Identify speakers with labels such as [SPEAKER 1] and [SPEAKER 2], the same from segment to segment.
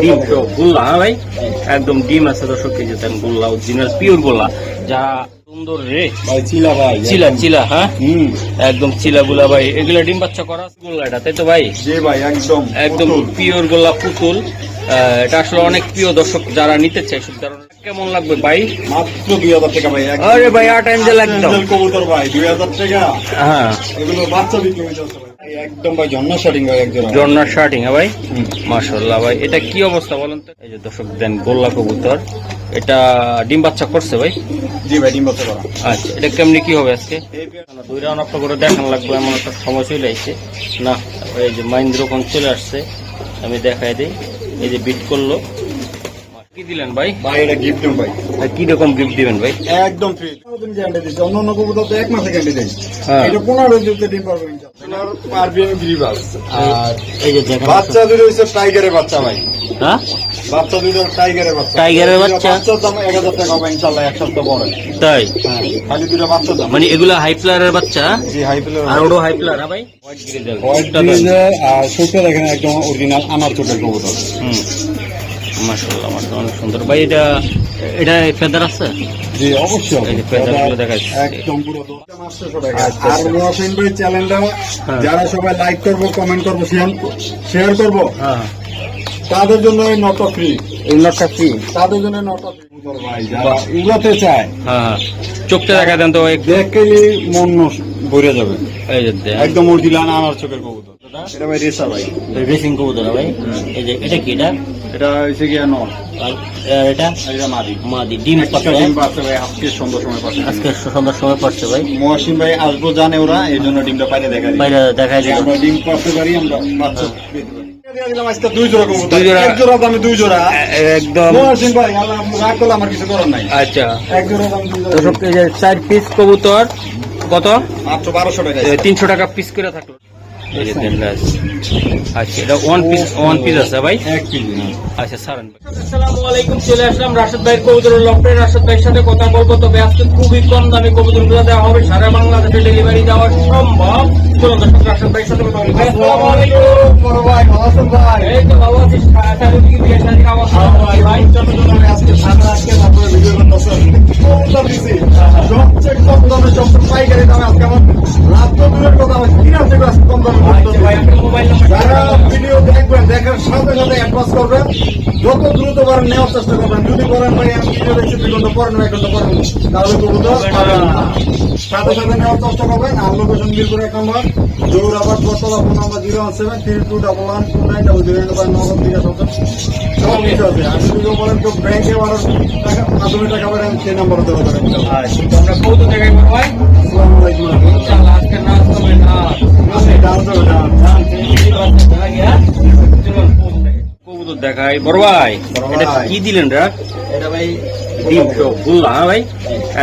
[SPEAKER 1] ডিম গোল্লা হ্যাঁ ভাই? একদম ডিম আছে দর্শক কেজি দেন গোল্লা অরিজিনাল পিওর গোল্লা। যা সুন্দর রে।
[SPEAKER 2] চিলা ভাই
[SPEAKER 1] চিলা চিলা হ্যাঁ? একদম চিলা গুলা ভাই। এগুলা ডিম বাচ্চা করা গোল্লা এটা তাই তো ভাই?
[SPEAKER 2] জি ভাই একদম।
[SPEAKER 1] একদম পিওর গোল্লা পুতুল। আহ, এটা আসলে অনেক প্রিয় দর্শক যারা নিতে চায় সব ধরনের। কেমন লাগবে ভাই?
[SPEAKER 2] মাত্র দুই হাজার টাকা ভাই
[SPEAKER 1] আরে ভাই আট অ্যাঞ্জেল একদম।
[SPEAKER 2] কবুতর ভাই দুই হাজার টাকা।
[SPEAKER 1] হ্যাঁ।
[SPEAKER 2] এগুলো বাচ্চা বিক্রি হয়ে যাচ্ছে একদম ভাই জন্ম শার্টিং ভাই একজন
[SPEAKER 1] জর্নার শার্টিং হ্যাঁ ভাই? মাশাল্লাহ ভাই এটা কি অবস্থা বলেন তো? এই যে দর্শক দেন গোল্লা কবুতর। এটা ডিম বাচ্চা করছে ভাই?
[SPEAKER 2] জি ভাই ডিম বাচ্চা করা।
[SPEAKER 1] আচ্ছা এটা কেমনি কি হবে আজকে? দুই রাউন্ড আপনার করে দেখান লাগবে এমন একটা সময় চলে আসছে না এই যে কোন চলে আসছে আমি দেখাই দিই। এই যে বিট করল। কি দিলেন ভাই?
[SPEAKER 2] ভাই এটা গিফট ভাই।
[SPEAKER 1] কি রকম গিফট দিবেন ভাই?
[SPEAKER 2] একদম ফ্রি দিচ্ছি অন্য অন্য কবুতর তো এক মাসে গ্যারান্টি দেয়।
[SPEAKER 1] হ্যাঁ।
[SPEAKER 2] এটা পনেরো দিতে ডিম পারবেন ইনশাআল্লাহ পারবেন গ্রিবাস আর
[SPEAKER 1] এই যে
[SPEAKER 2] বাচ্চা দুটো হচ্ছে টাইগারের বাচ্চা ভাই।
[SPEAKER 1] হ্যাঁ?
[SPEAKER 2] বাচ্চা দুটো টাইগারের বাচ্চা।
[SPEAKER 1] টাইগারের বাচ্চা?
[SPEAKER 2] বাচ্চার দাম এক হাজার টাকা হবে ইনশাল্লাহ এক সপ্তাহ পরে।
[SPEAKER 1] তাই?
[SPEAKER 2] হ্যাঁ খালি দুটো বাচ্চা দাম।
[SPEAKER 1] মানে এগুলা হাই প্লারের বাচ্চা?
[SPEAKER 2] জি হাই প্লেয়ার
[SPEAKER 1] আর ওটা হাই প্লার ভাই? হোয়াইট গ্রিজেল
[SPEAKER 2] হোয়াইট আর চোখটা দেখেন একদম অরিজিনাল আমার চোখের কবুতর।
[SPEAKER 1] হুম। মাশাআল্লাহ মাশাআল্লাহ অনেক সুন্দর। ভাই এটা এটা ফেদার আছে?
[SPEAKER 2] জি অবশ্যই
[SPEAKER 1] এই যে পেঁচাগুলো দেখা যাচ্ছে।
[SPEAKER 2] একদম পুরো দশটা মাস্টারশো আর মহাসেন ভাই চ্যানেলটা
[SPEAKER 1] হ্যাঁ।
[SPEAKER 2] যারা সবাই লাইক করব কমেন্ট করব শেয়ার করব
[SPEAKER 1] হ্যাঁ।
[SPEAKER 2] তাদের জন্য এই নত ফ্রি
[SPEAKER 1] এই লটটা কি
[SPEAKER 2] তাদের জন্য নত ফ্রি ভাই যারা উড়াতে চায়।
[SPEAKER 1] হ্যাঁ হ্যাঁ। চোখটা দেখা দেন তো এক-
[SPEAKER 2] দেখলেই মন ভরে যাবে।
[SPEAKER 1] এই যে।
[SPEAKER 2] একদম অরিজিনাল আমার চোখের কবুতর। এটা ভাই রেসা ভাই।
[SPEAKER 1] রেসিং কবুতর ভাই? এই যে এটা কি এটা?
[SPEAKER 2] এটা হয়েছে গিয়া
[SPEAKER 1] আর এটা?
[SPEAKER 2] এটা মাদি।
[SPEAKER 1] মাদি ডিম পাচ্ছে
[SPEAKER 2] ডিম পাচ্ছে ভাই আজকে সময় পাচ্ছে
[SPEAKER 1] আজকে সন্ধ্যার সময় পাচ্ছে ভাই।
[SPEAKER 2] মহাসিন ভাই আসব জানে ওরা এই জন্য ডিমটা পাইলে দেখা
[SPEAKER 1] দেখা যায়
[SPEAKER 2] আমরা ডিম পাচ্ছে পারি আমরা বাচ্চা নাই।
[SPEAKER 1] আচ্ছা। চার পিস কবুতর কত?
[SPEAKER 2] মাত্র বারোশো টাকা।
[SPEAKER 1] তিনশো টাকা পিস করে থাকল। এই যে দেন আচ্ছা এটা ওয়ান পিস ওয়ান পিস আছে ভাই?
[SPEAKER 2] এক কেজি
[SPEAKER 1] আচ্ছা সারান আসসালামু আলাইকুম চলে আসলাম রাশেদ ভাইয়ের কবুতর লকডে রাশেদ ভাইয়ের সাথে কথা বলব তবে আজকে খুবই কম দামে কবুতর দেওয়া হবে। সারা বাংলাদেশে ডেলিভারি দেওয়া সম্ভব। চলুন দর্শক রাশেদ ভাইয়ের সাথে কথা বলি। ভাই, আসসালামু আলাইকুম
[SPEAKER 2] বড় ভাই ভালো ভাই?
[SPEAKER 1] এই তো বাবা আছিস সাড়ে কি বিয়ে শাদী খাওয়া
[SPEAKER 2] ভাই? ভাই চট্টগ্রামে আজকে সাদা আজকে তারপরে ভিডিও করতেছেন কম দিছি। সবচেয়ে কম দামে সবচেয়ে পাইকারি দামে আজকে আমার লাভ তো দূরের কথা আমার কিনা থেকে আজকে কম দামে। যারা ভিডিও দেখবেন দেখার সাথে সাথে অ্যাডভান্স করবেন। যত দ্রুত পারেন নেওয়ার চেষ্টা করবেন। যদি করেন ভাই আমি ভিডিও দেখছি দুই ঘণ্টা পরে নয় ঘণ্টা পরে তাহলে পাবেন না। সাথে সাথে নেওয়ার চেষ্টা করবেন। আর লোকেশন মিরপুর এক নম্বর Jourabad Battala phone number zero one seven three two double one two nine double zero number Nagad থেকে সব কিছু আছে। আর যদি বলেন কেউ ব্যাংকে বারো টাকা মাধ্যমে টাকা পারেন সেই নাম্বারে দেওয়া যাবে
[SPEAKER 1] আচ্ছা আমরা কবুতর দেখাই বড় ভাই
[SPEAKER 2] আসসালামু আলাইকুম।
[SPEAKER 1] ইনশাআল্লাহ আজকে হবে না কবুতর দেখাই বড় ভাই এটা কি দিলেন রা?
[SPEAKER 2] এটা ভাই
[SPEAKER 1] ডিম তো গোল্লা হ্যাঁ ভাই?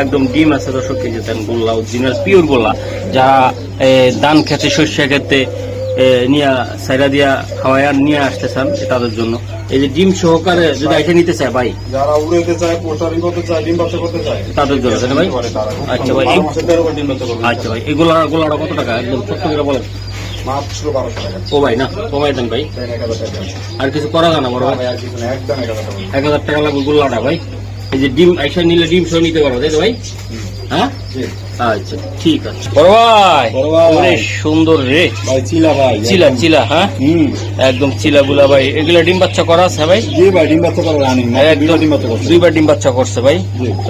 [SPEAKER 1] একদম ডিম আছে দর্শক কেজি দেন গোল্লা অরিজিনাল পিওর গোল্লা। যারা খেতে শস্য খেতে নিয়ে সাইরা দিয়া খাওয়াই আর নিয়ে আসতে চান তাদের জন্য। এই যে ডিম সহকারে যদি এটা নিতে চায় ভাই?
[SPEAKER 2] যারা উড়াইতে চায় পোস্টারিং করতে চায় ডিম বাচ্চা করতে চায়
[SPEAKER 1] তাদের জন্য না ভাই? আচ্ছা ভাই। আচ্ছা ভাই এগুলা গোলাটা কত টাকা? একদম ছোট্ট করে বলেন। ও ভাই না কমাই দেন ভাই। আর কিছু করা যায় না বড় ভাই।
[SPEAKER 2] এক হাজার টাকা।
[SPEAKER 1] লাগবে গোল্লাটা ভাই। এই যে ডিম আইসা নিলে ডিম সহ নিতে পারব তাই তো ভাই? হ্যাঁ। আচ্ছা ঠিক আছে। বড় ভাই।
[SPEAKER 2] বড় ভাই।
[SPEAKER 1] ওরে সুন্দর রে।
[SPEAKER 2] ভাই চিলা ভাই
[SPEAKER 1] চিলা চিলা হ্যাঁ?
[SPEAKER 2] হুম।
[SPEAKER 1] একদম চিলা গুলা ভাই। এগুলা ডিম বাচ্চা করা আছে ভাই?
[SPEAKER 2] জি ভাই ডিম বাচ্চা করে রানিং
[SPEAKER 1] একদম।
[SPEAKER 2] ডিম বাচ্চা করছে।
[SPEAKER 1] দুইবার ডিম বাচ্চা করছে ভাই।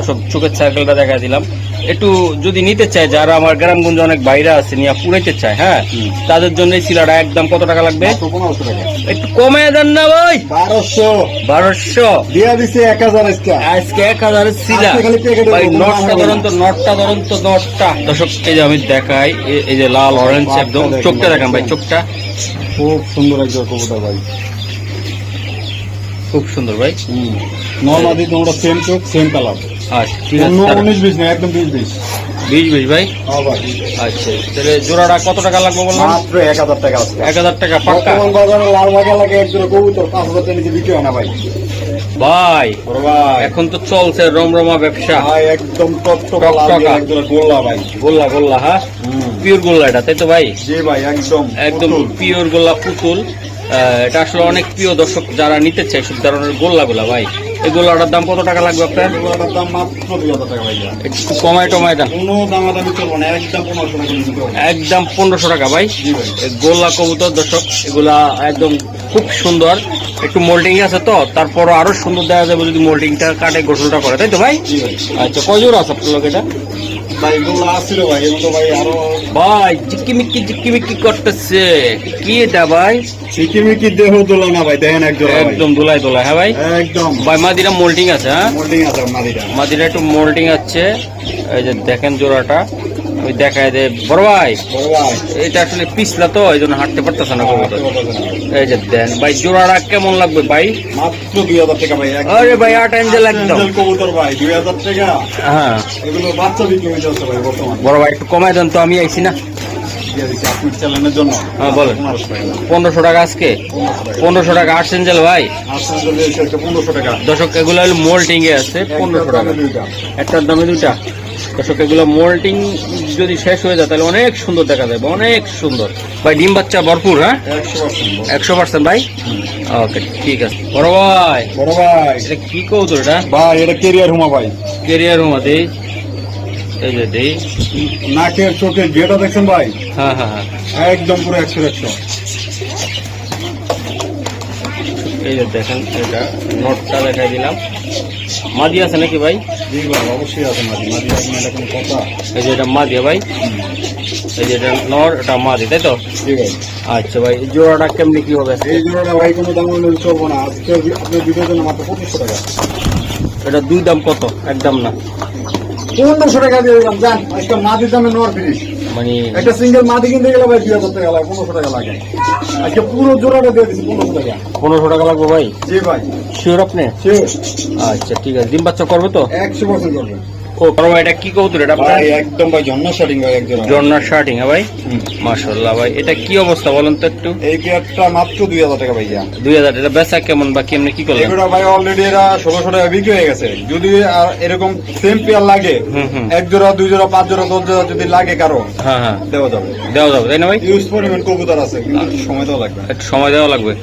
[SPEAKER 1] সব চোখের সার্কেলটা দেখা দিলাম। একটু যদি নিতে চায় যারা আমার গ্রামগঞ্জে অনেক বাইরে আছে নিয়ে পুড়াইতে চায় হ্যাঁ? তাদের জন্য চিলাটা একদম কত টাকা লাগবে? একটু কমে দেন না ভাই।
[SPEAKER 2] বারোশো।
[SPEAKER 1] বারোশো।
[SPEAKER 2] দিয়া দিছে এক হাজার আজকে।
[SPEAKER 1] এক
[SPEAKER 2] প্যাকেটে
[SPEAKER 1] ভাই নটটা ধরুন তো নটটা ধরুন তো নটটা দর্শক এই যে আমি দেখাই এই যে লাল অরেঞ্জ একদম চোখটা দেখান ভাই চোখটা।
[SPEAKER 2] খুব সুন্দর একজন কবুতর ভাই।
[SPEAKER 1] খুব সুন্দর ভাই।
[SPEAKER 2] হুম। নর্মাদি তোমরা সেম চোখ সেম কালার
[SPEAKER 1] আচ্ছা ঠিক আছে
[SPEAKER 2] উনিশ বিশ না একদম বিশ বিশ।
[SPEAKER 1] বিশ বিশ ভাই? তাহলে জোড়াটা কত টাকা লাগবে বললাম
[SPEAKER 2] মাত্র এক হাজার টাকা আছে।
[SPEAKER 1] এক হাজার টাকা পাক্কা।
[SPEAKER 2] লাল বাগা লাগে এক জোড়া কবুতর পাঁচ হাজার টাকা বিক্রি হয় না ভাই।
[SPEAKER 1] ভাই এখন তো চলছে রমরমা ব্যবসা।
[SPEAKER 2] একদম। গোল্লা ভাই।
[SPEAKER 1] গোল্লা গোল্লা হ্যাঁ? পিওর গোল্লা এটা তাই তো ভাই?
[SPEAKER 2] জি ভাই একদম
[SPEAKER 1] একদম পিওর গোল্লা পুতুল। আহ, এটা আসলে অনেক প্রিয় দর্শক যারা নিতে চায় সব ধরনের গোল্লাগুলা ভাই। এই অর্ডার দাম কত টাকা লাগবে আপনার?
[SPEAKER 2] এগুলোর দাম মাত্র দুই হাজার টাকা ভাইয়া।
[SPEAKER 1] একটু কমায় টমায় দেন।
[SPEAKER 2] কোনো দামাদামি চলবো না একদম পনেরোশো টাকা
[SPEAKER 1] একদম পনেরোশো টাকা ভাই। গোল্লা কবুতর দর্শক এগুলা একদম খুব সুন্দর। একটু মোল্ডিং আছে তো তারপর আরও সুন্দর দেখা যাবে যদি মোল্ডিংটা কাটে গোসলটা করে। তাই তো ভাই?
[SPEAKER 2] ভাই।
[SPEAKER 1] আচ্ছা কজোর আছে আপনার লোক এটা?
[SPEAKER 2] ভাই এগুলো আসছিল ভাই এগুলো ভাই আরও
[SPEAKER 1] ভাই জিক্কিমিক্কি জিক্কিমিক্কি করতেছে। কি এটা ভাই?
[SPEAKER 2] সিকিমিকি দেহ দোলা না ভাই দেখেন একদম
[SPEAKER 1] একদম দোলাই দোলাই হ্যাঁ ভাই?
[SPEAKER 2] একদম।
[SPEAKER 1] ভাই মাদিরা মোল্ডিং আছে হ্যাঁ?
[SPEAKER 2] মোল্ডিং আছে মাদিরা।
[SPEAKER 1] মাদিরা একটু মোল্ডিং আছে। এই যে দেখেন জোড়াটা। ওই দেখায় বড় ভাই এটা আসলে পিছলা তো এই জন্য হাঁটতে পারতেছে না কবুতর। এই যে দেন ভাই জোড়াটা কেমন লাগবে ভাই?
[SPEAKER 2] মাত্র দুই হাজার টাকা ভাই
[SPEAKER 1] আরে ভাই আট অ্যাঞ্জেল একদম।
[SPEAKER 2] কবুতর ভাই দুই হাজার টাকা।
[SPEAKER 1] হ্যাঁ।
[SPEAKER 2] এগুলো বাচ্চা বিক্রি হয়ে যাচ্ছে ভাই বর্তমান।
[SPEAKER 1] বড় ভাই একটু কমাই দেন তো আমি আইছি না। হ্যাঁ, বলেন।
[SPEAKER 2] পনেরোশো টাকা।
[SPEAKER 1] আজকে?
[SPEAKER 2] পনেরোশো টাকা।
[SPEAKER 1] অ্যাঞ্জেল ভাই? দর্শক এগুলো মোল্টিং এ আছে পনেরোশো টাকা। একটার দামে দুইটা? দর্শক এগুলো মোল্টিং যদি শেষ হয়ে যায় তাহলে অনেক সুন্দর দেখা যাবে অনেক সুন্দর। ভাই ডিম বাচ্চা ভরপুর হ্যাঁ?
[SPEAKER 2] একশো পার্সেন্ট
[SPEAKER 1] ভাই? ওকে ঠিক আছে। বড় ভাই।
[SPEAKER 2] বড় ভাই।
[SPEAKER 1] এটা কি কৌতো এটা
[SPEAKER 2] ভাই এটা কেরিয়ার হুমা ভাই।
[SPEAKER 1] কেরিয়ার রুমা দেই এই যে দেই
[SPEAKER 2] নাকের চোখের গেটা দেখছেন ভাই?
[SPEAKER 1] হ্যাঁ হ্যাঁ হ্যাঁ।
[SPEAKER 2] একদম পুরো একশো একশো।
[SPEAKER 1] এই যে দেখেন এটা নোটটা দেখাই দিলাম। মাদি আছে নাকি ভাই?
[SPEAKER 2] অবশ্যই আছে কথা।
[SPEAKER 1] এই যে এটা মাদিয়া ভাই। এই যে এটা নর এটা মাদি তাই তো? আচ্ছা ভাই জোড়াটা কেমনি কি হবে?
[SPEAKER 2] এই জোড়াটা ভাই কোনো দাম চলবো না। আজকে আপনার ভিডিওর মাত্র পঁচিশশো টাকা।
[SPEAKER 1] এটা দুই দাম কত? একদম না।
[SPEAKER 2] পনেরোশো টাকা দিয়ে দিলাম জান একটা মাদির দামে নোয়ার ফিনিশ
[SPEAKER 1] মানে
[SPEAKER 2] একটা সিঙ্গেল মাদি কিনতে গেলে ভাই দুই হাজার টাকা লাগে পনেরোশো টাকা লাগে। আজকে পুরো জোড়াটা দিয়ে দিচ্ছি পনেরোশো টাকা।
[SPEAKER 1] পনেরোশো টাকা লাগবে ভাই?
[SPEAKER 2] জি ভাই।
[SPEAKER 1] শিওর আপনি? আচ্ছা ঠিক আছে। ডিম বাচ্চা করবে তো?
[SPEAKER 2] একশো পার্সেন্ট করবে।
[SPEAKER 1] ও বড় ভাই এটা কি কৌতুর এটা
[SPEAKER 2] ভাই একদম ভাই জন্ম শার্টিং ভাই একজন
[SPEAKER 1] জর্নার শার্টিং হ্যাঁ ভাই? মাশাল্লাহ ভাই এটা কি অবস্থা বলেন তো একটু?
[SPEAKER 2] এই পেয়ারটা মাত্র দুই হাজার টাকা ভাইয়া।
[SPEAKER 1] দুই হাজার এটা বেচা কেমন বা কেমনি কি করলেন?
[SPEAKER 2] এগুলো ভাই অলরেডি এরা ষোলোশো টাকা বিক্রি হয়ে গেছে। যদি আর এরকম সেম পেয়ার লাগে এক জোড়া দুই জোড়া পাঁচ জোড়া দশ জোড়া যদি লাগে কারও
[SPEAKER 1] হ্যাঁ হ্যাঁ।
[SPEAKER 2] দেওয়া যাবে।
[SPEAKER 1] দেওয়া যাবে তাই না ভাই?
[SPEAKER 2] ইউজ পরিমাণ কবুতর আছে কিন্তু সময় দেওয়া লাগবে।
[SPEAKER 1] একটু সময় দেওয়া লাগবে।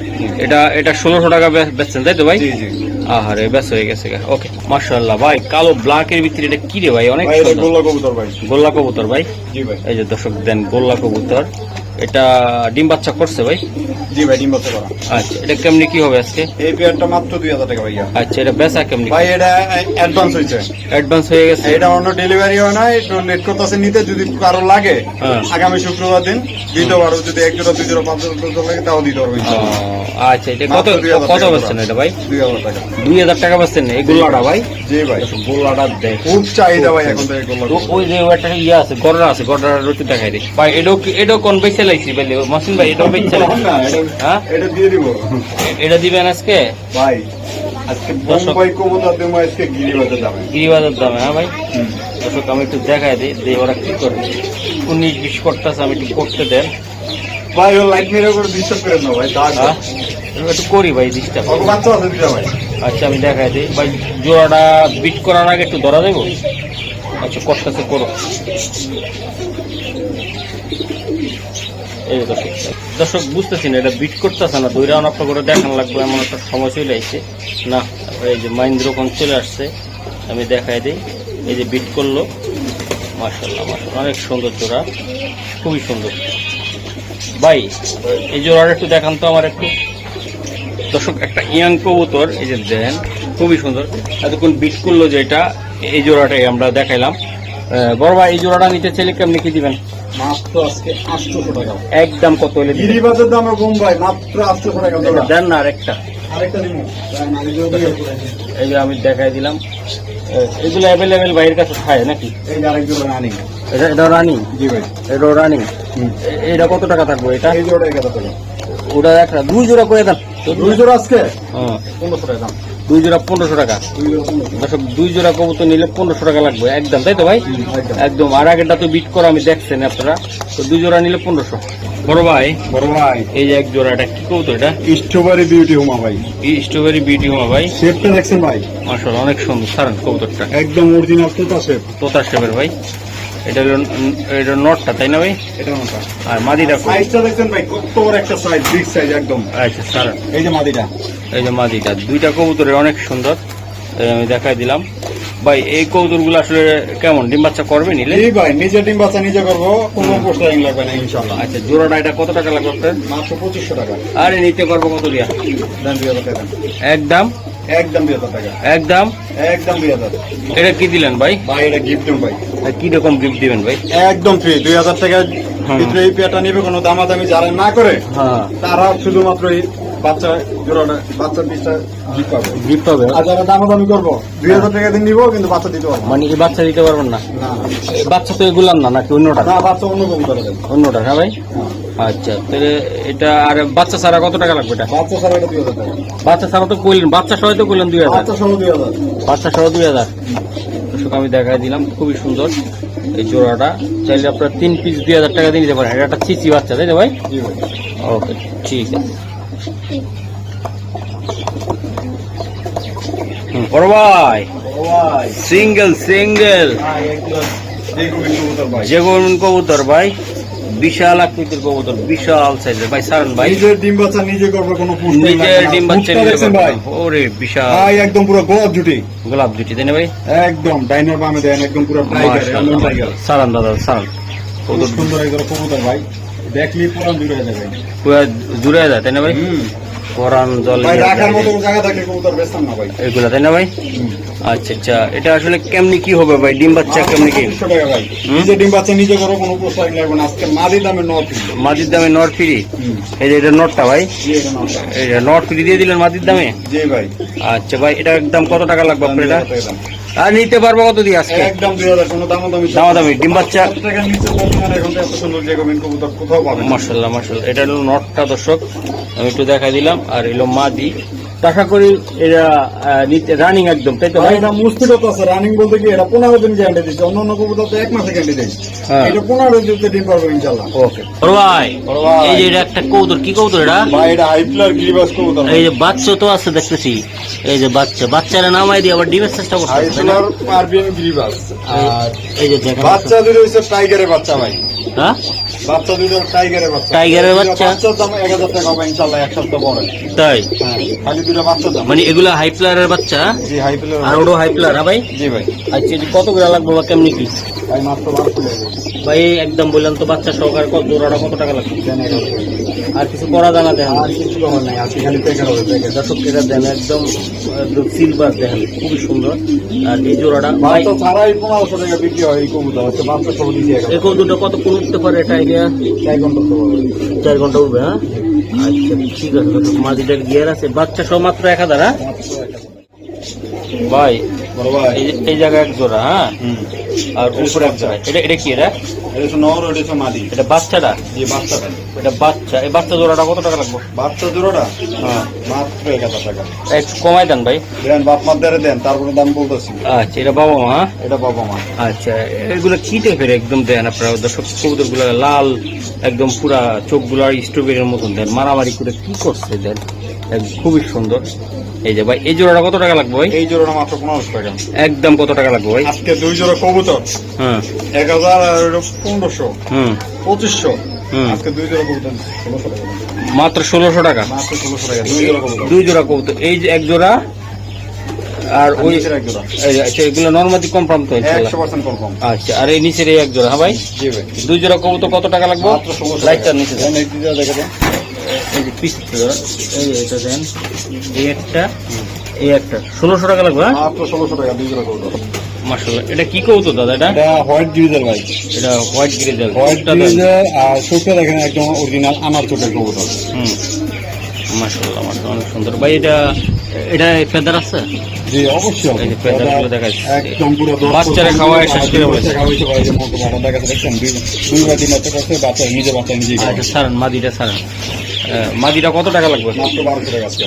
[SPEAKER 1] এটা এটা ষোলোশো টাকা বেচছেন তাই তো ভাই?
[SPEAKER 2] জি জি।
[SPEAKER 1] আহারে বেচ হয়ে গেছে ওকে মাশাল্লাহ ভাই কালো ব্ল্যাকের ভিতরে এটা কি রে ভাই? অনেক সুন্দর।
[SPEAKER 2] গোল্লা কবুতর ভাই।
[SPEAKER 1] গোল্লা কবুতর ভাই?
[SPEAKER 2] জি ভাই।
[SPEAKER 1] এই যে দর্শক দেন গোল্লা কবুতর। এটা ডিম বাচ্চা করছে ভাই?
[SPEAKER 2] জি ভাই ডিম বাচ্চা করা।
[SPEAKER 1] আচ্ছা এটা কেমনি কি হবে আজকে?
[SPEAKER 2] এই পেয়ারটা মাত্র দুই হাজার টাকা ভাইয়া।
[SPEAKER 1] আচ্ছা এটা বেচা কেমনি?
[SPEAKER 2] ভাই এটা অ্যাডভান্স হয়েছে।
[SPEAKER 1] অ্যাডভান্স হয়ে গেছে।
[SPEAKER 2] এটা অন্য ডেলিভারি হয় না একটু লেট করতেছে নিতে যদি কারও লাগে
[SPEAKER 1] হ্যাঁ।
[SPEAKER 2] আগামী শুক্রবার দিন দিতে যদি এক জোড়া দুই জোড়া পাঁচ জোড়া লাগে তাও দিতে পারব
[SPEAKER 1] আচ্ছা এটা কত কত
[SPEAKER 2] টাকা
[SPEAKER 1] বেচছেন এটা ভাই?
[SPEAKER 2] দুই হাজার টাকা।
[SPEAKER 1] দুই হাজার টাকা বেচছেন এই গোল্লাটা ভাই?
[SPEAKER 2] জি ভাই।
[SPEAKER 1] গোল্লাটা দেখ।
[SPEAKER 2] খুব চাহিদা ভাই এখন থেকে গোল্লা
[SPEAKER 1] ও- ওই যে একটা ইয়ে আছে গড়রা আছে গড়রা রুটি দেখাই দিই। ভাই কি- এটাও কোন বেচে লাইছি ভাই মাসিন ভাই হ্যাঁ?
[SPEAKER 2] এটা দিয়ে দিব।
[SPEAKER 1] এটা দিবেন আজকে?
[SPEAKER 2] ভাই আজকে বোম্বাই কবুতর দেবো আজকে গিরিবাজার যাবে
[SPEAKER 1] গিরিবাজার দামে হ্যাঁ ভাই? দর্শক আমি একটু দেখাই দিই যে ওরা কি করে উনিশ বিশ করতেছে আমি একটু করতে দেন।
[SPEAKER 2] ভাই ও লাইট মেরে করে ডিস্টার্ব করেন না ভাই দাগ।
[SPEAKER 1] হ্যাঁ? একটু করি ভাই ডিস্টার্ব
[SPEAKER 2] বাচ্চা আছে দিদা ভাই।
[SPEAKER 1] আচ্ছা আমি দেখাই দিই। ভাই জোড়াটা বিট করার আগে একটু ধরা দেবো? আচ্ছা করতেছে করো। এই দর্শক দর্শক, বুঝতেছি না, এটা বিট করতেছে না দুই রাউন্ড করে দেখানো লাগবে, এমন একটা সময় চলে আসছে। না, এই যে মাইন্দ্র কোন চলে আসছে, আমি দেখাই দিই। এই যে বিট করল মার্শাল্লাহ মার্শাল্লাহ অনেক সুন্দর জোড়া, খুবই সুন্দর। ভাই, এই জোড়াটা একটু দেখান তো আমার একটু। দর্শক, একটা ইয়াং কবুতর, এই যে দেন, খুবই সুন্দর। এতক্ষণ বিট করল যেটা এই জোড়াটাই আমরা দেখাইলাম। বড় ভাই এই জোড়াটা নিতে চাইলে কেমনি কি দিবেন?
[SPEAKER 2] মাত্র আজকে আটশোশো টাকা।
[SPEAKER 1] একদম কত হলে?
[SPEAKER 2] গিরিবাজার দামে বোম্বাই মাত্র আটশোশো টাকা
[SPEAKER 1] দেন না আরেকটা।
[SPEAKER 2] ভাই।
[SPEAKER 1] এই যে আমি দেখাই দিলাম। এগুলো অ্যাভেলেবেল বাইরের কাছে খায় নাকি?
[SPEAKER 2] এই আরেক জোড়া রানিং
[SPEAKER 1] এটা রানিং
[SPEAKER 2] জি ভাই।
[SPEAKER 1] এটা রানিং। এটা কত টাকা থাকবে এটা?
[SPEAKER 2] এই জোড়া
[SPEAKER 1] ওটা একটা দুই জোড়া করে দেন।
[SPEAKER 2] দুই জোড়া আজকে?
[SPEAKER 1] হ্যাঁ,
[SPEAKER 2] পনেরোশো টাকা দাম।
[SPEAKER 1] দুই জোড়া পনেরোশো টাকা।
[SPEAKER 2] দুই জোড়া
[SPEAKER 1] দর্শক দুই জোড়া কবুতর নিলে পনেরোশো টাকা লাগবে একদম তাই তো ভাই?
[SPEAKER 2] একদম।
[SPEAKER 1] আর আগেরটা তো বিট করা আমি দেখছেন আপনারা তো দুই জোড়া নিলে পনেরোশো। বড় ভাই?
[SPEAKER 2] বড় ভাই।
[SPEAKER 1] এই যে এক জোড়া এটা কি কবুতর এটা?
[SPEAKER 2] স্ট্রবেরি বিউটি হুমা ভাই।
[SPEAKER 1] স্ট্রবেরি বিউটি হুমা ভাই?
[SPEAKER 2] শেপটা দেখছেন ভাই?
[SPEAKER 1] মার্শাল অনেক সুন্দর সারান কবুতরটা।
[SPEAKER 2] একদম অরিজিনাল তোতা শেপ
[SPEAKER 1] তোতার শেপের ভাই? এটা হলো এটা নটটা তাই না ভাই?
[SPEAKER 2] এটা নটা
[SPEAKER 1] আর মাদিটা?
[SPEAKER 2] সাইজটা দেখছেন ভাই কত বড় একটা সাইজ বিগ সাইজ একদম।
[SPEAKER 1] আচ্ছা স্যার
[SPEAKER 2] এই যে মাদিটা।
[SPEAKER 1] এই যে মাদিটা দুইটা কবুতরের অনেক সুন্দর। আমি দেখাই দিলাম। ভাই এই কবুতরগুলো আসলে কেমন? ডিম বাচ্চা করবে নিলে?
[SPEAKER 2] ভাই নিজে ডিম বাচ্চা নিজে করব কোনো পোস্টারিং লাগবে না ইনশাল্লাহ
[SPEAKER 1] আচ্ছা জোড়াটা এটা কত টাকা লাগবে
[SPEAKER 2] মাত্র পঁচিশশো টাকা।
[SPEAKER 1] আরে নিতে পারব কত দিয়া?
[SPEAKER 2] দুই হাজার
[SPEAKER 1] একদম
[SPEAKER 2] একদম
[SPEAKER 1] একদম?
[SPEAKER 2] একদম
[SPEAKER 1] এটা কি দিলেন ভাই?
[SPEAKER 2] ভাই এটা গিফট ভাই।
[SPEAKER 1] কি রকম গিফট দিবেন ভাই?
[SPEAKER 2] একদম ফ্রি দুই হাজার টাকা এই পেয়াটা নিবে কোনো দামাদামি যারা না করে
[SPEAKER 1] হ্যাঁ।
[SPEAKER 2] তারা শুধুমাত্র বাচ্চা জোড়াটা বাচ্চার পিসটা গিফট পাবে
[SPEAKER 1] গিফট হবে।
[SPEAKER 2] আর যারা দামাদামি করব দুই হাজার টাকা দিন নিবো কিন্তু বাচ্চা দিতে পারব
[SPEAKER 1] মানে এই বাচ্চা দিতে পারবেন না?
[SPEAKER 2] না।
[SPEAKER 1] বাচ্চা তো এগুলার না নাকি অন্যটা?
[SPEAKER 2] না বাচ্চা অন্য
[SPEAKER 1] অন্যটা হ্যাঁ ভাই? আচ্ছা তাহলে এটা আর বাচ্চা ছাড়া কত টাকা লাগবে এটা?
[SPEAKER 2] বাচ্চা ছাড়া এটা দুই হাজার টাকা।
[SPEAKER 1] বাচ্চা ছাড়া তো কইলেন বাচ্চা সবাই তো কইলেন দুই হাজার।
[SPEAKER 2] বাচ্চা সহ দুই হাজার।
[SPEAKER 1] বাচ্চা সহ দুই হাজার। দর্শক আমি দেখাই দিলাম খুবই সুন্দর এই জোড়াটা। চাইলে আপনার তিন পিস দুই হাজার টাকা দিয়ে নিতে পারেন। এটা একটা চিচি বাচ্চা তাই তো ভাই। ওকে ঠিক আছে। বড় ভাই। সিঙ্গেল সিঙ্গেল
[SPEAKER 2] দেখুন
[SPEAKER 1] কবুতর ভাই। বিশাল আকৃতির কবুতর বিশাল সাইজের। ভাই সারান ভাই।
[SPEAKER 2] নিজের ডিম বাচ্চা নিজে করবে কোনো পুষ্টি
[SPEAKER 1] নিজের ডিম বাচ্চা নিতে
[SPEAKER 2] দেখছেন ভাই?
[SPEAKER 1] ওরে বিশাল।
[SPEAKER 2] ভাই একদম পুরো গোলাপ জুটি।
[SPEAKER 1] গোলাপ জুটি তাই না ভাই?
[SPEAKER 2] একদম ডাইনার বামে দেন একদম পুরো টাইগার
[SPEAKER 1] সারান দাদা সারান।
[SPEAKER 2] খুব সুন্দর একদম কবুতর ভাই। দেখলি পুরো দূরে যাবে।
[SPEAKER 1] পুরা দূরে যায় তাই না ভাই? কোরআন জল
[SPEAKER 2] রাখার মতো জায়গা থাকলে কবুতর বেচতাম না ভাই।
[SPEAKER 1] এগুলা তাই না ভাই? আচ্ছা আচ্ছা। এটা আসলে কেমনি কি হবে ভাই? ডিম বাচ্চা কেমনি কি?
[SPEAKER 2] পঁচিশশো টাকা ভাই।
[SPEAKER 1] হুম?
[SPEAKER 2] নিজে ডিম বাচ্চা নিজে করো কোনো পোস্টার লাগবে না। আজকে মাদি দামে ন ফিল
[SPEAKER 1] মাদির দামে নট ফ্রি? এই যে এটা নটটা ভাই?
[SPEAKER 2] এটা
[SPEAKER 1] নট। ফ্রি দিয়ে দিলেন মাদির দামে?
[SPEAKER 2] জি ভাই।
[SPEAKER 1] আচ্ছা ভাই এটা একদম কত টাকা লাগবে আপনার এটা। আর নিতে পারব কত দিয়ে আজকে?
[SPEAKER 2] একদম দুই হাজার কোনো দাম
[SPEAKER 1] দামাদামি, ডিম বাচ্চা। মার্শাল্লাহ মার্শাল্লাহ এটা হলো নটটা দর্শক। আমি একটু দেখা দিলাম। আর এলো মাদি। আশা করি এটা রানিং একদম তাই তো
[SPEAKER 2] এটা মুশকিল তো আছে রানিং বলতে কি এটা পনেরো দিন গ্যারান্টি দিচ্ছে অন্য অন্য কবুতর তো এক মাসে গ্যারান্টি দেয়
[SPEAKER 1] হ্যাঁ।
[SPEAKER 2] এটা পনেরো দিনতে ডিম পারবে ইনশাল্লাহ
[SPEAKER 1] ওকে। বড় ভাই। এই যে এটা একটা কৌতুর কি কৌতুর এটা?
[SPEAKER 2] ভাই এটা হাইপ্লার গিরিবাস কবুতর
[SPEAKER 1] এই যে বাচ্চা তো আছে দেখতেছি। এই যে বাচ্চা বাচ্চারা নামাই দিয়ে আবার ডিমের চেষ্টা করছে?
[SPEAKER 2] হাইপ্লার পারবিয়ান গিরিবাস আর
[SPEAKER 1] এই যে দেখেন
[SPEAKER 2] বাচ্চা দুটো হচ্ছে টাইগারের বাচ্চা ভাই।
[SPEAKER 1] হ্যাঁ?
[SPEAKER 2] বাচ্চা দুটো টাইগারের বাচ্চা।
[SPEAKER 1] টাইগারের বাচ্চা?
[SPEAKER 2] বাচ্চার দাম এক হাজার টাকা হবে ইনশাল্লাহ এক সপ্তাহ পরে
[SPEAKER 1] তাই?
[SPEAKER 2] হ্যাঁ খালি দুটো বাচ্চার দাম।
[SPEAKER 1] মানে এগুলা হাইপ্লারের বাচ্চা?
[SPEAKER 2] জি
[SPEAKER 1] আর হ্যাঁ ভাই?
[SPEAKER 2] জি ভাই।
[SPEAKER 1] আচ্ছা এটা কত করে লাগবে বা কেমনি কি?
[SPEAKER 2] মাত্র
[SPEAKER 1] ভাই একদম বললাম তো বাচ্চা সহকারে কত জোড়াটা কত টাকা লাগবে? আর কিছু করা জানা দেন
[SPEAKER 2] আর কিছু খবর নাই আজকে খালি প্যাকেট হবে প্যাকেট
[SPEAKER 1] দর্শক এটা দেন একদম সিলভার দেখেন খুবই সুন্দর। আর এই জোড়াটা ভাই
[SPEAKER 2] সারাই ছাড়াই পনেরোশো টাকা বিক্রি হয় এই কবুতর হচ্ছে বাচ্চা সব দিতে
[SPEAKER 1] এই দুটো কত কোন উঠতে পারে এটা আইডিয়া
[SPEAKER 2] চার ঘণ্টা
[SPEAKER 1] চার ঘণ্টা উঠবে হ্যাঁ? আচ্ছা ঠিক আছে মাঝিটার গিয়ার আছে। বাচ্চা সব মাত্র এক হাজার হ্যাঁ? ভাই এই জায়গায় এক জোড়া হ্যাঁ? আর উপরে এক জোড়া। এটা এটা কি এটা?
[SPEAKER 2] এটা নর এটা হচ্ছে মাদি।
[SPEAKER 1] এটা বাচ্চাটা?
[SPEAKER 2] যে বাচ্চাটা।
[SPEAKER 1] এটা বাচ্চা। এই বাচ্চা জোড়াটা কত টাকা লাগবে?
[SPEAKER 2] বাচ্চা জোড়াটা?
[SPEAKER 1] হ্যাঁ।
[SPEAKER 2] মাত্র এক হাজার টাকা।
[SPEAKER 1] একটু কমাই দেন ভাই।
[SPEAKER 2] দেন বাপ মার দ্বারা দেন তারপরে দাম বলতেছি
[SPEAKER 1] আচ্ছা এটা বাবা মা?
[SPEAKER 2] এটা বাবা মা।
[SPEAKER 1] আচ্ছা এগুলো কি টাইপের একদম দেন আপনারা? দর্শক কবুতরগুলো লাল একদম পুরা চোখগুলো আর স্ট্রবেরির মতন দেন। মারামারি করে কি করছে দেন খুবই সুন্দর। এই যে ভাই এই জোড়াটা কত টাকা লাগবে ভাই?
[SPEAKER 2] এই জোড়াটা মাত্র পনেরোশো টাকা।
[SPEAKER 1] একদম কত টাকা লাগবে ভাই?
[SPEAKER 2] আজকে দুই জোড়া কবুতর।
[SPEAKER 1] হ্যাঁ।
[SPEAKER 2] এক হাজার পনেরোশো।
[SPEAKER 1] হুম।
[SPEAKER 2] পঁচিশশো। আজকে দুই জোড়া কবুতর।
[SPEAKER 1] মাত্র ষোলোশো টাকা।
[SPEAKER 2] মাত্র ষোলোশো টাকা দুই জোড়া কবুতর।
[SPEAKER 1] দুই জোড়া কবুতর। এই যে এক জোড়া আর ওই আচ্ছা এগুলো নর্মালি কনফার্ম তো আচ্ছা আর এই নিচের এই এক জোড়া হ্যাঁ ভাই?
[SPEAKER 2] জি ভাই।
[SPEAKER 1] দুই জোড়া কবুতর কত টাকা লাগবে? লাইটটার নিচে।
[SPEAKER 2] এই দুই জোড়া দেখে দেন
[SPEAKER 1] এই যে পিস এই যে এটা দেন এই একটা এই একটা। ষোলোশো টাকা লাগবে
[SPEAKER 2] ষোলোশো টাকা দুই জোড়া কবুতর
[SPEAKER 1] মাসাল্লাহ এটা কি কবুতর দাদা এটা?
[SPEAKER 2] এটা হোয়াইট গ্রিজার ভাই।
[SPEAKER 1] এটা হোয়াইট গ্রেজার
[SPEAKER 2] হোয়াইট গ্রিজার আর চোখটা দেখেন একদম অরিজিনাল আমার চোখের কবুতর
[SPEAKER 1] হুম। মাসাল্লাহ মাসাল্লাহ অনেক সুন্দর। ভাই এটা এটা ফেদার আছে?
[SPEAKER 2] জি অবশ্যই। একদম পুরো
[SPEAKER 1] বাচ্চারা
[SPEAKER 2] পর্যন্ত
[SPEAKER 1] খাওয়ায় শেষ করে বলেছে।
[SPEAKER 2] খাওয়াইছে ভাই যে মতো বাটা দেখা যাচ্ছে দুই দুই বা তিন বাচ্চা বাচ্চা নিজে বাচ্চা নিজেই
[SPEAKER 1] আচ্ছা সারান মাদিটা সারান মাদিটা কত টাকা লাগবে?
[SPEAKER 2] মাত্র বারোশো টাকা আজকে।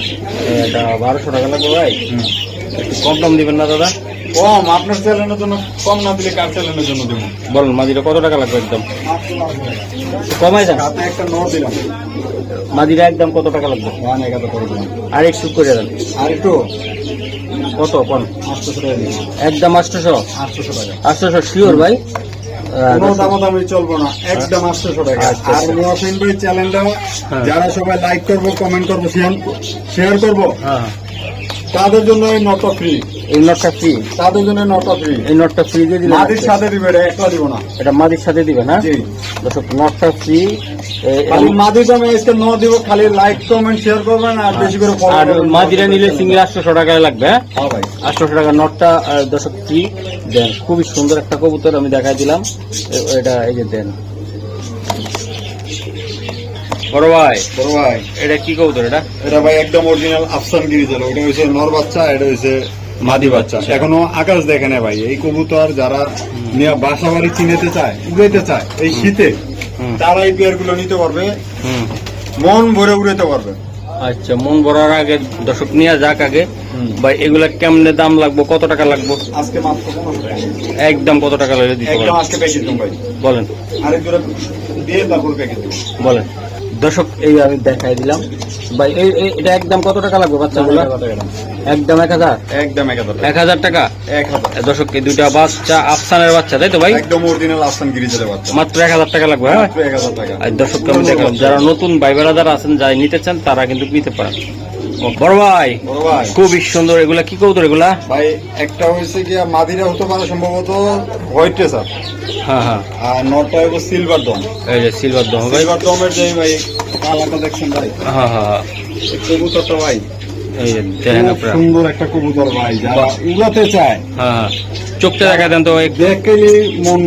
[SPEAKER 1] এটা বারোশো টাকা লাগবে ভাই। কম দাম দিবেন না দাদা?
[SPEAKER 2] কম আপনার চ্যানেলের জন্য কম না দিলে কার চ্যানেলের জন্য দেবো?
[SPEAKER 1] বলুন মাদিটা কত টাকা লাগবে একদম? কমাই যান।
[SPEAKER 2] হাতে একটা নোট দিলাম।
[SPEAKER 1] মাদিটা একদম কত টাকা লাগবে?
[SPEAKER 2] ওয়ান এক হাজার করে দিলাম।
[SPEAKER 1] আর একটু করে দেন।
[SPEAKER 2] আর একটু?
[SPEAKER 1] কত? কোন
[SPEAKER 2] আটশোশো টাকা
[SPEAKER 1] একদম আটশোশো।
[SPEAKER 2] আটশোশো টাকা।
[SPEAKER 1] আটশোশো শিওর ভাই।
[SPEAKER 2] কোনো দামাদামি চলবো না একদম আটশোশো টাকা
[SPEAKER 1] আচ্ছা,
[SPEAKER 2] আর
[SPEAKER 1] আচ্ছা।
[SPEAKER 2] ভাই চ্যানেলটা। যারা সবাই লাইক করব কমেন্ট করব শেয়ার করব
[SPEAKER 1] হ্যাঁ
[SPEAKER 2] তাদের জন্য এই নটটা ফ্রি
[SPEAKER 1] এই নটটা ফ্রি
[SPEAKER 2] তাদের জন্য নটটা ফ্রি
[SPEAKER 1] এই নটটা ফ্রি দিয়ে দিবেন
[SPEAKER 2] মাটির সাথে দিবে এটা একলা দিব না।
[SPEAKER 1] এটা মাদির সাথে দিবে না
[SPEAKER 2] জি।
[SPEAKER 1] দর্শক নটটা ফ্রি
[SPEAKER 2] খালি মাদি দামে আজকে ন দিব খালি লাইক কমেন্ট শেয়ার করবেন আর বেশি করে
[SPEAKER 1] আর মাদিরা নিলে সিঙ্গেল আটশোশো টাকায় লাগবে হ্যাঁ?
[SPEAKER 2] হ্যাঁ ভাই।
[SPEAKER 1] আটশোশো টাকা নটটা দর্শক ফ্রি দেন খুবই সুন্দর একটা কবুতর আমি দেখাই দিলাম। এটা এই যে দেন। বড় ভাই।
[SPEAKER 2] বড় ভাই।
[SPEAKER 1] এটা কি কবুতর এটা?
[SPEAKER 2] এটা ভাই একদম অরিজিনাল আফসান গিরিজাল ওটা হচ্ছে নর বাচ্চা এটা মাদি বাচ্চা। এখনও আকাশ দেখে না ভাই। এই কবুতর যারা বাসা বাড়ি চিনেতে চায় উড়াইতে চায় এই শীতে তারা এই পেয়ারগুলো নিতে পারবে। মন ভরে উড়াইতে পারবে।
[SPEAKER 1] আচ্ছা মন ভরার আগে দর্শক নিয়ে যাক আগে। ভাই এগুলা কেমনে দাম লাগবে? কত টাকা লাগবে?
[SPEAKER 2] আজকে
[SPEAKER 1] একদম কত টাকা লাগবে দিতে বলেন? বলেন। দর্শক এই আমি দেখাই দিলাম। ভাই এই এটা একদম কত টাকা লাগবে বাচ্চাগুলো একদম এক হাজার
[SPEAKER 2] একদম এক হাজার?
[SPEAKER 1] এক হাজার টাকা।
[SPEAKER 2] এক হাজার
[SPEAKER 1] দর্শক এই দুইটা বাচ্চা আফসানের বাচ্চা তাই তো ভাই?
[SPEAKER 2] একদম অরিজিনাল আফসান গিরিজের বাচ্চা।
[SPEAKER 1] মাত্র এক হাজার টাকা লাগবে হ্যাঁ?
[SPEAKER 2] এক হাজার টাকা।
[SPEAKER 1] আর দর্শক আমি দেখালাম যারা নতুন ভাই যারা আছেন যাই নিতে চান তারা কিন্তু নিতে পারেন। বড় ভাই। খুবই সুন্দর। এগুলা কি কবুতর এগুলা?
[SPEAKER 2] ভাই একটা হয়েছে কি মাদিরা হতে পারে সম্ভবত হোয়াইট
[SPEAKER 1] হ্যাঁ হ্যাঁ।
[SPEAKER 2] আর নটটা সিলভার দম
[SPEAKER 1] এই যে সিলভার দম ভাই।
[SPEAKER 2] সিলভার দমের যে ভাই কালারটা দেখছেন ভাই?
[SPEAKER 1] হ্যাঁ হ্যাঁ হ্যাঁ।
[SPEAKER 2] কবুতরটা ভাই।
[SPEAKER 1] এই যে দেখেন
[SPEAKER 2] খুব
[SPEAKER 1] আপনারা।
[SPEAKER 2] সুন্দর একটা কবুতর ভাই যারা উড়াতে চায়।
[SPEAKER 1] হ্যাঁ হ্যাঁ। চোখটা দেখা দেন তো
[SPEAKER 2] দেখলেই মন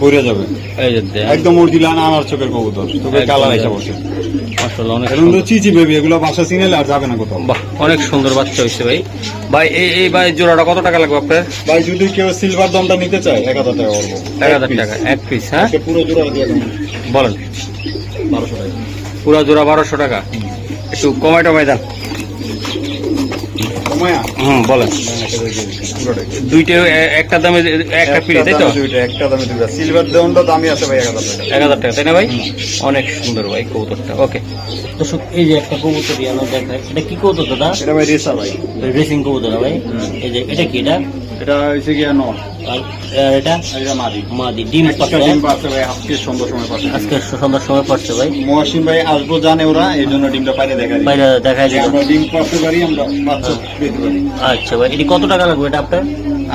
[SPEAKER 2] ভরে যাবে।
[SPEAKER 1] এই যে
[SPEAKER 2] একদম অরিজিনাল আনার চোখের কবুতর। চোখের
[SPEAKER 1] একদম
[SPEAKER 2] কালার
[SPEAKER 1] একদম।
[SPEAKER 2] বসে।
[SPEAKER 1] মাশাআল্লাহ অনেক সুন্দর।
[SPEAKER 2] চিচি বেবি এগুলো বাসা সিনেলে আর যাবে না কোথাও।
[SPEAKER 1] বাহ অনেক সুন্দর বাচ্চা হয়েছে ভাই। ভাই এই এই ভাই জোড়াটা কত টাকা লাগবে আপনার?
[SPEAKER 2] ভাই যদি কেউ সিলভার দমটা নিতে চায় এক হাজার টাকা করব
[SPEAKER 1] এক হাজার টাকা এক পিস হ্যাঁ?
[SPEAKER 2] পুরো জোড়া দিয়ে
[SPEAKER 1] বলেন।
[SPEAKER 2] বারোশো টাকা।
[SPEAKER 1] পুরা জোড়া বারোশো টাকা। একটু কমাই টমাই দেন। হুম বলেন। দুইটা একটা দামে একটা ফ্রি তাই তো?
[SPEAKER 2] একটা দামে দুইটা। সিলভার দেওয়ানটা আছে ভাই এক হাজার টাকা।
[SPEAKER 1] এক হাজার টাকা তাই না ভাই? অনেক সুন্দর ভাই কবুতরটা। ওকে দর্শক এই যে একটা কবুতর ইয়ানো দেখায় এটা কি কবুতর দাদা?
[SPEAKER 2] এটা ভাই রেসা ভাই।
[SPEAKER 1] রেসিং কবুতর ভাই? এই যে এটা কি এটা?
[SPEAKER 2] এটা হচ্ছে গিয়া নন
[SPEAKER 1] আর এটা?
[SPEAKER 2] এটা মাদি।
[SPEAKER 1] মাদি ডিম পাচ্ছে
[SPEAKER 2] ডিম পাচ্ছে ভাই আজকে সন্ধ্যার সময় পাচ্ছে
[SPEAKER 1] আজকে সন্ধ্যার সময় পাচ্ছে ভাই।
[SPEAKER 2] মহাসিম ভাই আসব জানে ওরা এই জন্য ডিমটা পাইলে দেখা যায়
[SPEAKER 1] দেখায় দিল
[SPEAKER 2] আমরা ডিম পাচ্ছে পারি আমরা বাচ্চা পেতে পারি।
[SPEAKER 1] আচ্ছা ভাই এটি কত টাকা লাগবে এটা আপনার?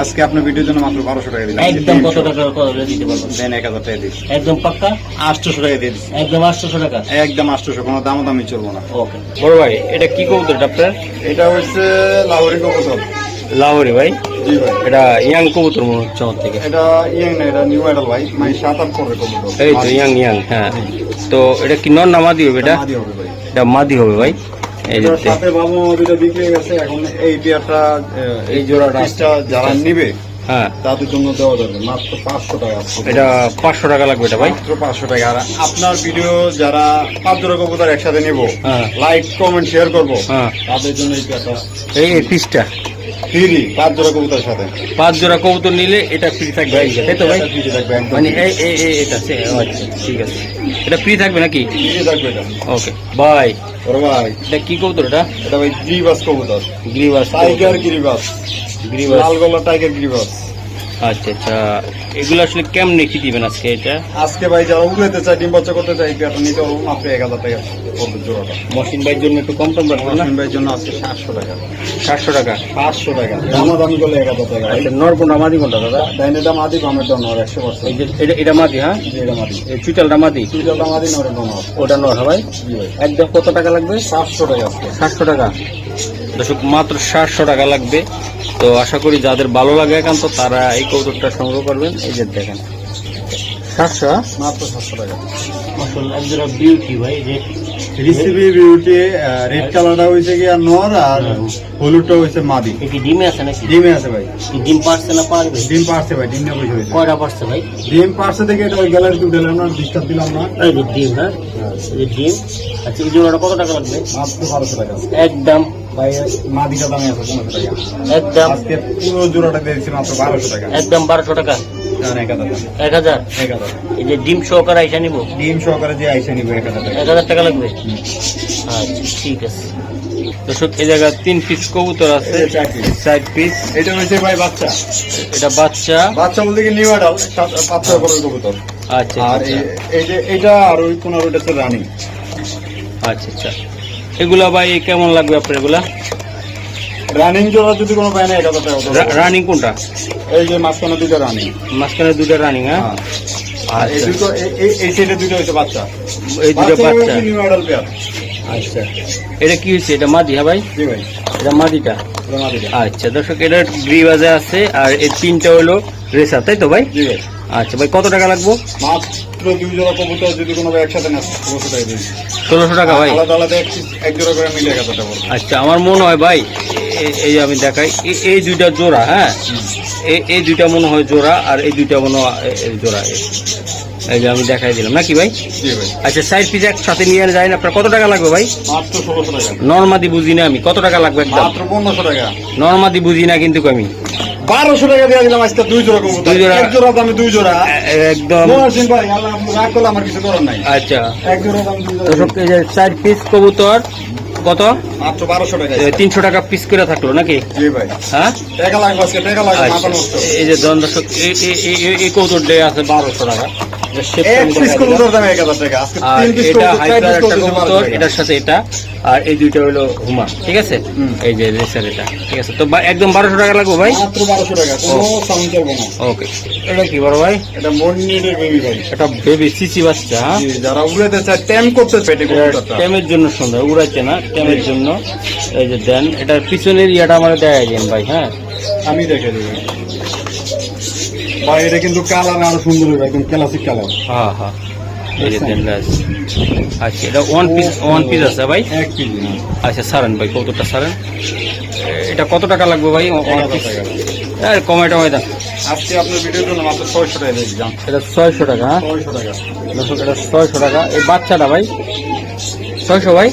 [SPEAKER 2] আজকে আপনার ভিডিওর জন্য মাত্র বারোশো টাকা দিলাম।
[SPEAKER 1] একদম কত টাকা কত দিতে পারবেন?
[SPEAKER 2] দেন এক হাজার টাকা দিচ্ছি।
[SPEAKER 1] একদম পাক্কা?
[SPEAKER 2] আটশোশো টাকা দিয়ে দিচ্ছি।
[SPEAKER 1] একদম আটশোশো টাকা?
[SPEAKER 2] একদম আটশোশো কোনো দাম দামি চলবো না।
[SPEAKER 1] ওকে। বড় ভাই এটা কি কবুতর আপনার?
[SPEAKER 2] এটা হচ্ছে লাহোরি কবুতর।
[SPEAKER 1] লাহোরি ভাই?
[SPEAKER 2] জি ভাই।
[SPEAKER 1] এটা ইয়াং কবুতর মনে হচ্ছে আমার থেকে।
[SPEAKER 2] এটা ইয়াং না এটা নিউ আইডল ভাই মানে সাত আট পরে কবুতর।
[SPEAKER 1] এই তো ইয়াং ইয়াং হ্যাঁ। তো এটা কি নর না মাদি হবে এটা?
[SPEAKER 2] মাদি হবে ভাই।
[SPEAKER 1] এটা মাদি হবে ভাই। এই যে
[SPEAKER 2] সাথে বাবু দুটো বিক্রি গেছে এখন এই পেয়ারটা এই জোড়াটা যারা নিবে
[SPEAKER 1] হ্যাঁ।
[SPEAKER 2] তাদের জন্য দেওয়া যাবে মাত্র পাঁচশো টাকা।
[SPEAKER 1] এটা পাঁচশো টাকা লাগবে এটা ভাই।
[SPEAKER 2] মাত্র পাঁচশো টাকা। আর আপনার ভিডিও যারা পাঁচ জোড়া কবুতর একসাথে নিব
[SPEAKER 1] হ্যাঁ।
[SPEAKER 2] লাইক কমেন্ট শেয়ার করব
[SPEAKER 1] হ্যাঁ।
[SPEAKER 2] তাদের জন্য এই পেয়ারটা।
[SPEAKER 1] এই এই পিসটা।
[SPEAKER 2] ফ্রি পাঁচ জোড়া কবুতরের সাথে।
[SPEAKER 1] পাঁচ জোড়া কবুতর নিলে এটা ফ্রি থাকবে। তাই তো ভাই? মানে এই এই এই এটা আচ্ছা ঠিক আছে। এটা ফ্রি থাকবে নাকি?
[SPEAKER 2] থাকবে এটা।
[SPEAKER 1] ওকে বাই
[SPEAKER 2] ওরে ভাই।
[SPEAKER 1] এটা কি কবুতর এটা?
[SPEAKER 2] এটা ভাই গ্রিবাস কবুতর।
[SPEAKER 1] গ্রিবাস
[SPEAKER 2] টাইগার গ্রিবাস
[SPEAKER 1] গ্রিবাস
[SPEAKER 2] লাল গলা টাইগার গিরিবাস
[SPEAKER 1] আচ্ছা আচ্ছা। এগুলো আসলে কেমনে কি দিবেন আজকে এটা?
[SPEAKER 2] আজকে ভাই যারা উড়াইতে চায় ডিম বাচ্চা করতে নিতে পারব মাত্র এক হাজার টাকা পড়বে জোড়াটা।
[SPEAKER 1] মশিন ভাইয়ের জন্য একটু কম টম রাখবেন না?
[SPEAKER 2] ভাইয়ের জন্য আজকে সাতশো টাকা।
[SPEAKER 1] সাতশো টাকা?
[SPEAKER 2] সাতশো টাকা। দামা দামি করলে এক হাজার টাকা।
[SPEAKER 1] আচ্ছা মাদি কোনটা দাদা?
[SPEAKER 2] ডাইনের দাম আদি দাম নর একশো পার্সেন্ট
[SPEAKER 1] এটা এটা মাদি হ্যাঁ?
[SPEAKER 2] এটা মাদি।
[SPEAKER 1] চুইটালটা
[SPEAKER 2] নরের দাম
[SPEAKER 1] ওটা নর হ্যাঁ ভাই?
[SPEAKER 2] জি ভাই।
[SPEAKER 1] একদম কত টাকা লাগবে?
[SPEAKER 2] সাতশো টাকা আজকে।
[SPEAKER 1] সাতশো টাকা। দর্শক মাত্র সাতশো টাকা লাগবে। তো আশা করি যাদের ভালো লাগে একান্ত তারা এই কৌতুকটা সংগ্রহ করবেন। এই যে দেখেন সাতশো
[SPEAKER 2] মাত্র সাতশো টাকা।
[SPEAKER 1] বিউটি ভাই রেড
[SPEAKER 2] রিসিপি বিউটি রেড কালারটা হয়েছে কি আর নর আর হলুদটা হয়েছে মাদি।
[SPEAKER 1] কি ডিমে আছে নাকি?
[SPEAKER 2] ডিমে আছে ভাই।
[SPEAKER 1] ডিম পারছে না পারবে?
[SPEAKER 2] ডিম পারছে ভাই ডিম
[SPEAKER 1] কয়টা পারছে ভাই?
[SPEAKER 2] ডিম পারছে থেকে এটা ওই গ্যালারি টু দিলাম না ডিস্টার্ব দিলাম না।
[SPEAKER 1] এই ডিম হ্যাঁ? ডিম। আচ্ছা এই জোড়াটা কত টাকা লাগবে?
[SPEAKER 2] মাত্র টাকা।
[SPEAKER 1] একদম একদম।
[SPEAKER 2] আজকে পুরো জোড়াটা দিয়েছি মাত্র বারোশো টাকা।
[SPEAKER 1] একদম বারোশো টাকা।
[SPEAKER 2] এক হাজার
[SPEAKER 1] এক হাজার? এই যে ডিম সহকারে আইসা নিবো?
[SPEAKER 2] ডিম সহকারে যে আইসা নিবে এক হাজার টাকা।
[SPEAKER 1] এক হাজার টাকা লাগবে? আচ্ছা ঠিক আছে। দর্শক এই জায়গায় তিন পিস কবুতর আছে।
[SPEAKER 2] চার
[SPEAKER 1] পিস
[SPEAKER 2] এটা হচ্ছে ভাই বাচ্চা।
[SPEAKER 1] এটা বাচ্চা।
[SPEAKER 2] বাচ্চা বলতে কি নিউ অ্যাডাল্ট পাঁচ ছয় বড় কবুতর।
[SPEAKER 1] আচ্ছা
[SPEAKER 2] আর এই- এই যে এটা আর ওই পনেরোটা তো রানিং।
[SPEAKER 1] আচ্ছা আচ্ছা। এগুলা ভাই কেমন লাগবে আপনার এগুলা?
[SPEAKER 2] রানিং জোড়া যদি কোনো পায় না এক হাজার টাকা
[SPEAKER 1] রানিং কোনটা?
[SPEAKER 2] এই যে মাঝখানে দুইটা রানিং
[SPEAKER 1] মাঝখানে দুটা রানিং হ্যাঁ?
[SPEAKER 2] আর এই
[SPEAKER 1] আচ্ছা
[SPEAKER 2] দুটো এই- এই- এই সাইডে দুটো হচ্ছে বাচ্চা।
[SPEAKER 1] এই দুটো বাচ্চা
[SPEAKER 2] নিউ অ্যাডাল্ট পেয়ার
[SPEAKER 1] আচ্ছা। এটা কি হয়েছে? এটা মাদি হ্যাঁ ভাই?
[SPEAKER 2] জি ভাই।
[SPEAKER 1] এটা মাদিটা? আচ্ছা দর্শক এটা গ্রিবাজে আছে আর এই তিনটা হলো রেসার তাই তো ভাই?
[SPEAKER 2] জি ভাই।
[SPEAKER 1] আচ্ছা ভাই কত টাকা লাগবো?
[SPEAKER 2] মাত্র দুই জোড়া কবুতর যদি কোনো একসাথে না ষোলোশো টাকা
[SPEAKER 1] ষোলোশো টাকা ভাই?
[SPEAKER 2] আলাদা আলাদা এক জোড়া করে মিলে টাকা
[SPEAKER 1] আচ্ছা আমার মনে হয় ভাই এই আমি দেখাই এই দুইটা জোড়া হ্যাঁ? এই- দুইটা মনে হয় জোড়া আর এই দুইটা মনে হয় জোড়া এই- এই যে আমি দেখাই দিলাম নাকি ভাই?
[SPEAKER 2] ভাই।
[SPEAKER 1] আচ্ছা সাইড পিস একসাথে নিয়ে যায় না আপনার কত টাকা লাগবে ভাই? নর্মাদি বুঝি না আমি কত টাকা লাগবে একদম?
[SPEAKER 2] মাত্র পনেরোশো টাকা।
[SPEAKER 1] নর্মাদি বুঝি না কিন্তু আমি।
[SPEAKER 2] বারোশো টাকা দিয়ে দিলাম আজকে দুই জোড়া কবুতর।
[SPEAKER 1] দুই জোড়া।
[SPEAKER 2] এক জোড়া দামে দুই জোড়া।
[SPEAKER 1] একদম।
[SPEAKER 2] মহাসিন ভাই আল্লাহ রাগ করলে আমার কিছু করার নাই।
[SPEAKER 1] আচ্ছা।
[SPEAKER 2] এক জোড়া দাম দুই জোড়া।
[SPEAKER 1] চার পিস কবুতর। কত?
[SPEAKER 2] মাত্র বারোশো টাকা।
[SPEAKER 1] তিনশো টাকা পিস করে থাকল নাকি? হ্যাঁ? আচ্ছা এই যে দর্শক এই- আছে বারোশো টাকা। এটা আর। এটার সাথে এটা এই দুইটা হলো হুমা ঠিক আছে? এই যে রেসার এটা ঠিক আছে? তো একদম বারোশো টাকা লাগবে ভাই?
[SPEAKER 2] বারোশো টাকা
[SPEAKER 1] ওকে এটা কি বড় ভাই?
[SPEAKER 2] এটা বেবি ভাই।
[SPEAKER 1] এটা বেবি সিসি বাচ্চা হ্যাঁ?
[SPEAKER 2] যারা উড়াতে চায় ট্যাম করতে
[SPEAKER 1] ট্যামের জন্য সুন্দর উড়াচ্ছে না ট্যামের জন্য। এই যে দেন এটার পিছনের ইয়াটা আমার দেখাই দেন ভাই হ্যাঁ?
[SPEAKER 2] আমি দেখে দেবো। ভাই এটা কিন্তু কালার আরও সুন্দর হবে একদম ক্লাসিক কালার
[SPEAKER 1] হ্যাঁ হ্যাঁ। এই যে দেন আচ্ছা এটা ওয়ান পিস ওয়ান পিস আছে ভাই?
[SPEAKER 2] এক কেজি
[SPEAKER 1] আচ্ছা সারেন ভাই কতটা সারেন এটা কত টাকা লাগবে ভাই? ওয়ান পিস
[SPEAKER 2] টাকা।
[SPEAKER 1] আর কমাই টমাই দেন।
[SPEAKER 2] আজকে আপনার ভিডিওর জন্য মাত্র ছয়শো টাকা দিয়ে দিলাম।
[SPEAKER 1] এটা ছয়শো টাকা হ্যাঁ?
[SPEAKER 2] ছয়শো টাকা।
[SPEAKER 1] এটা ছয়শো টাকা। এই বাচ্চাটা ভাই? ছয়শো ভাই?